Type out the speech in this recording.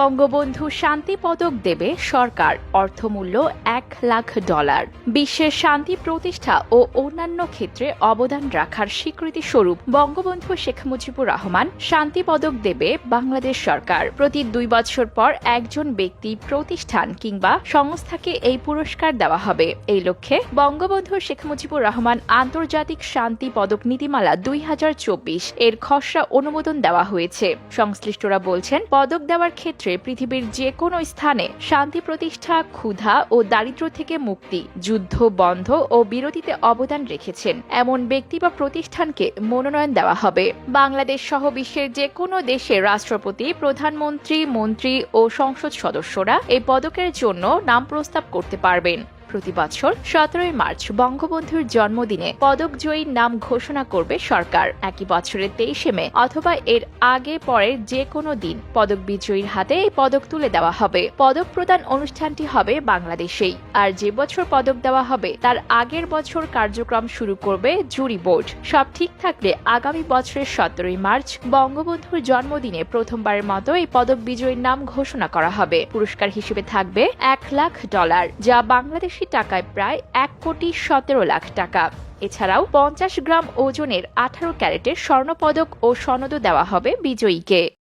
বঙ্গবন্ধু শান্তি পদক দেবে সরকার, অর্থমূল্য এক লাখ ডলার। বিশ্বের শান্তি প্রতিষ্ঠা ও অন্যান্য ক্ষেত্রে অবদান রাখার স্বীকৃতি স্বরূপ বঙ্গবন্ধু শেখ মুজিবুর রহমান শান্তি পদক দেবে বাংলাদেশ সরকার। প্রতি দুই বছর পর একজন ব্যক্তি প্রতিষ্ঠান কিংবা সংস্থাকে এই পুরস্কার দেওয়া হবে। এই লক্ষ্যে বঙ্গবন্ধু শেখ মুজিবুর রহমান আন্তর্জাতিক শান্তি পদক নীতিমালা দুই হাজার চব্বিশ এর খসড়া অনুমোদন দেওয়া হয়েছে। সংশ্লিষ্টরা বলছেন, পদক দেওয়ার ক্ষেত্রে পৃথিবীর যে কোনো স্থানে শান্তি প্রতিষ্ঠা, ক্ষুধা ও দারিদ্র থেকে মুক্তি, যুদ্ধ বন্ধ ও বিরতিতে অবদান রেখেছেন। এমন ব্যক্তি বা প্রতিষ্ঠানকে মনোনয়ন দেওয়া হবে। বাংলাদেশ সহ বিশ্বের যে কোনো দেশে রাষ্ট্রপতি, প্রধানমন্ত্রী, মন্ত্রী ও সংসদ সদস্যরা এই পদকের জন্য নাম প্রস্তাব করতে পারবেন। প্রতি বছর সতেরোই মার্চ বঙ্গবন্ধুর জন্মদিনে পদক জয়ীর নাম ঘোষণা করবে সরকার। একই বছরের তেইশে মে অথবা এর আগে পরের যে কোনো দিন পদক বিজয়ীর হাতে এই পদক তুলে দেওয়া হবে। পদক প্রদান অনুষ্ঠানটি হবে বাংলাদেশেই। আর যে বছর পদক দেওয়া হবে, তার আগের বছর কার্যক্রম শুরু করবে জুরি বোর্ড। সব ঠিক থাকলে আগামী বছরের সতেরোই মার্চ বঙ্গবন্ধুর জন্মদিনে প্রথমবারের মতো এই পদক বিজয়ীর নাম ঘোষণা করা হবে। পুরস্কার হিসেবে থাকবে এক লাখ ডলার, যা বাংলাদেশি টাকায় প্রায় এক কোটি সতেরো লাখ টাকা। এছাড়াও পঞ্চাশ গ্রাম ওজনের আঠারো ক্যারেটের স্বর্ণপদক ও সনদ দেওয়া হবে বিজয়ীকে।